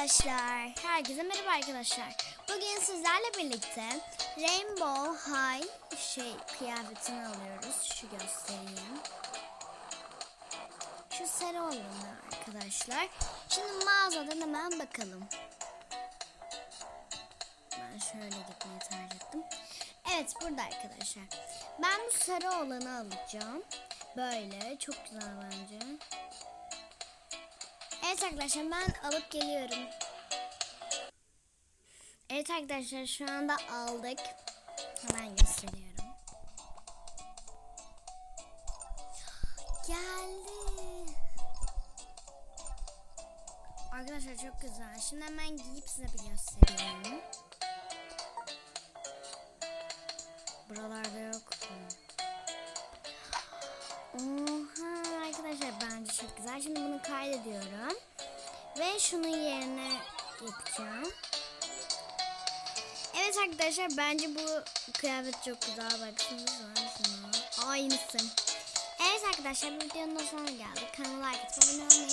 Arkadaşlar, herkese merhaba arkadaşlar. Bugün sizlerle birlikte Rainbow High şey kıyafetini alıyoruz. Şu göstereyim. Şu sarı olanı arkadaşlar. Şimdi mağazadan hemen bakalım. Ben şöyle gitmeyi tercih ettim. Evet burada arkadaşlar. Ben bu sarı olanı alacağım. Böyle çok güzel bence. Evet arkadaşlar ben alıp geliyorum. Evet arkadaşlar şu anda aldık. Hemen gösteriyorum. Geldi. Arkadaşlar çok güzel. Şimdi hemen giyip size bir göstereyim. Buralarda yok. Oha Şimdi bunu kaydediyorum. Ve şunun yerine yapacağım. Evet arkadaşlar bence bu kıyafet çok güzel. Baksanıza şuna. Aynısı. Evet arkadaşlar videonun sonuna geldik. Kanala like bay.